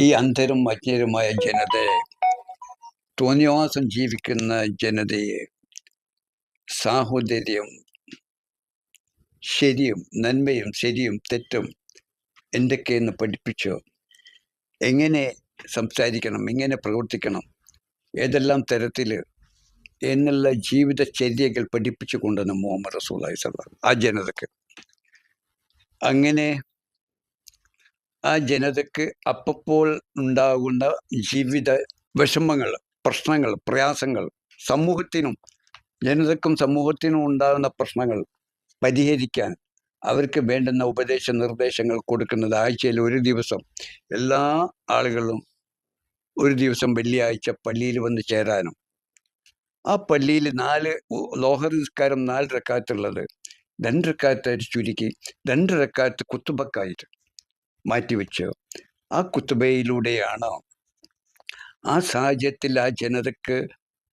ഈ അന്ധരും അജ്ഞരുമായ ജനതയെ തോന്നിയവാസം ജീവിക്കുന്ന ജനതയെ സാഹോദര്യം ശരിയും നന്മയും ശരിയും തെറ്റും എന്തൊക്കെയെന്ന് പഠിപ്പിച്ചു എങ്ങനെ സംസാരിക്കണം എങ്ങനെ പ്രവർത്തിക്കണം ഏതെല്ലാം തരത്തിൽ എന്നുള്ള ജീവിതചര്യകൾ പഠിപ്പിച്ചു കൊണ്ടുവന്ന മുഹമ്മദ് റസൂലായി സല്ലാ ആ ജനതക്ക്. അങ്ങനെ ആ ജനതയ്ക്ക് അപ്പപ്പോൾ ഉണ്ടാകുന്ന ജീവിത വിഷമങ്ങൾ പ്രശ്നങ്ങൾ പ്രയാസങ്ങൾ സമൂഹത്തിനും ജനതക്കും സമൂഹത്തിനും ഉണ്ടാകുന്ന പ്രശ്നങ്ങൾ പരിഹരിക്കാൻ അവർക്ക് വേണ്ടുന്ന ഉപദേശ നിർദ്ദേശങ്ങൾ കൊടുക്കുന്നത് ആഴ്ചയിൽ ഒരു ദിവസം. എല്ലാ ആളുകളും ഒരു ദിവസം വെള്ളിയാഴ്ച പള്ളിയിൽ വന്ന് ചേരാനും. ആ പള്ളിയിൽ നാല് ലോഹർ നിസ്കാരം നാല് റക്കാത്തുള്ളത് രണ്ട് റക്കാത്തായിട്ട് ചുരുക്കി രണ്ട് റക്കാത്ത് കുത്തുബക്കായിട്ട്. മാറ്റിവെച്ച്. ആ കുത്തുബയിലൂടെയാണ് ആ സാഹചര്യത്തിൽ ആ ജനതക്ക്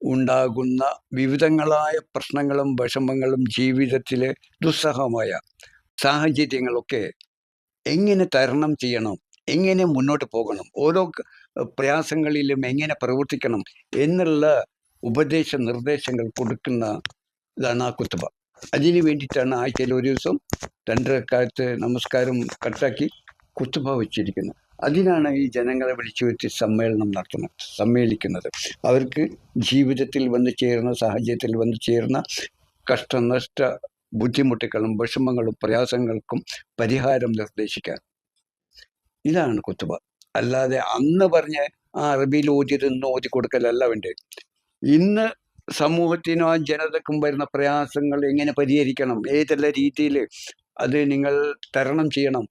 ഉണ്ടാകുന്ന വിവിധങ്ങളായ പ്രശ്നങ്ങളും വിഷമങ്ങളും ജീവിതത്തിലെ ദുസ്സഹമായ സാഹചര്യങ്ങളൊക്കെ എങ്ങനെ തരണം ചെയ്യണം എങ്ങനെ മുന്നോട്ട് പോകണം ഓരോ പ്രയാസങ്ങളിലും എങ്ങനെ പ്രവർത്തിക്കണം എന്നുള്ള ഉപദേശ നിർദ്ദേശങ്ങൾ കൊടുക്കുന്ന ഇതാണ് ആ കുത്തുബ. അതിനു വേണ്ടിയിട്ടാണ് ആഴ്ചയിൽ ഒരു ദിവസം രണ്ടരക്കാലത്ത് നമസ്കാരം കട്ടാക്കി കുത്തുബ വെച്ചിരിക്കുന്നത് അതിനാണ് ഈ ജനങ്ങളെ വിളിച്ചു വരുത്തി സമ്മേളനം നടത്തുന്നത് സമ്മേളിക്കുന്നത്. അവർക്ക് ജീവിതത്തിൽ വന്നു ചേരുന്ന സാഹചര്യത്തിൽ വന്നു ചേരുന്ന കഷ്ടനഷ്ട ബുദ്ധിമുട്ടുകളും വിഷമങ്ങളും പ്രയാസങ്ങൾക്കും പരിഹാരം നിർദ്ദേശിക്കാൻ. ഇതാണ് കുത്തുബ. അല്ലാതെ അന്ന് പറഞ്ഞ ആ അറബിയിൽ ഓതിയത് ഇന്ന് ഓതി കൊടുക്കലല്ല വേണ്ടത് ഇന്ന് സമൂഹത്തിനും ജനതക്കും വരുന്ന പ്രയാസങ്ങൾ എങ്ങനെ പരിഹരിക്കണം? ഏതെല്ലാം രീതിയിൽ അത് നിങ്ങൾ തരണം ചെയ്യണം?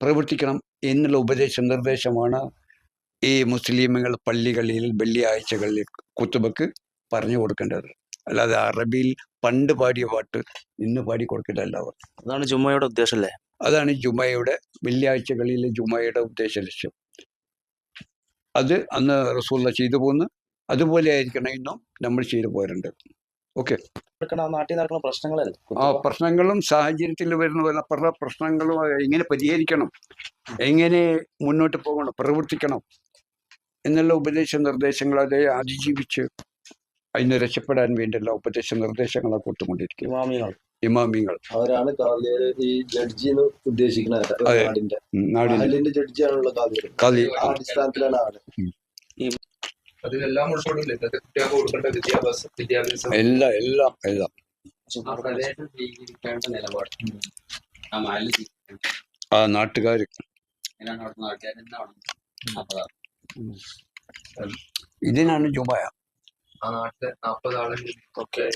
പ്രവർത്തിക്കണം എന്നുള്ള ഉപദേശ നിർദ്ദേശമാണ് ഈ മുസ്ലിമുകൾ പള്ളികളിൽ വെള്ളിയാഴ്ചകളിൽ കുത്തുബക്ക് പറഞ്ഞു കൊടുക്കേണ്ടത്. അല്ലാതെ അറബിയിൽ പണ്ട് പാടിയ പാട്ട് ഇന്ന് പാടി കൊടുക്കില്ല അവർ. അതാണ് ജുമ്മയുടെ ഉദ്ദേശം അല്ലേ അതാണ് ജുമയുടെ വെള്ളിയാഴ്ചകളിലെ ജുമ്മയുടെ ഉദ്ദേശ ലക്ഷ്യം. അത് അന്ന് റസൂള്ള ചെയ്തു പോന്ന്. അതുപോലെ ആയിരിക്കണം ഇന്നും നമ്മൾ ചെയ്തു പോരുണ്ട് ഓക്കെ. നാട്ടിൽ നടക്കുന്ന പ്രശ്നങ്ങളല്ലേ? ആ പ്രശ്നങ്ങളും സാഹചര്യത്തിൽ വരുന്ന പല പല പ്രശ്നങ്ങളും എങ്ങനെ പരിഹരിക്കണം? എങ്ങനെ മുന്നോട്ട് പോകണം? പ്രവർത്തിക്കണം? എന്നുള്ള ഉപദേശ നിർദ്ദേശങ്ങൾ അതേ അതിജീവിച്ച് അതിന് രക്ഷപ്പെടാൻ വേണ്ടിയുള്ള ഉപദേശ നിർദ്ദേശങ്ങളെ കൊടുത്തുകൊണ്ടിരിക്കും ഇമാമികൾ. ഇമാമിങ്ങൾ അവരാണ് ഈ ജഡ്ജി എന്ന് ഉദ്ദേശിക്കുന്നത്. നാടിന്റെ. ജഡ്ജിയാണുള്ള അടിസ്ഥാനത്തിലാണ് ആൾ. അതിലെല്ലാം ഉൾപ്പെടുന്നില്ല ഇന്നത്തെ കുട്ടികൾക്ക് കൊടുക്കേണ്ട വിദ്യാഭ്യാസം വിദ്യാഭ്യാസം. എല്ലാം എല്ലാം എല്ലാം. ആ നാട്ടുകാർ ഇതിനാണ് ജുമായ ആ നാട്ടിലെ നാൽപ്പത് ആളുകൾ ഒക്കെ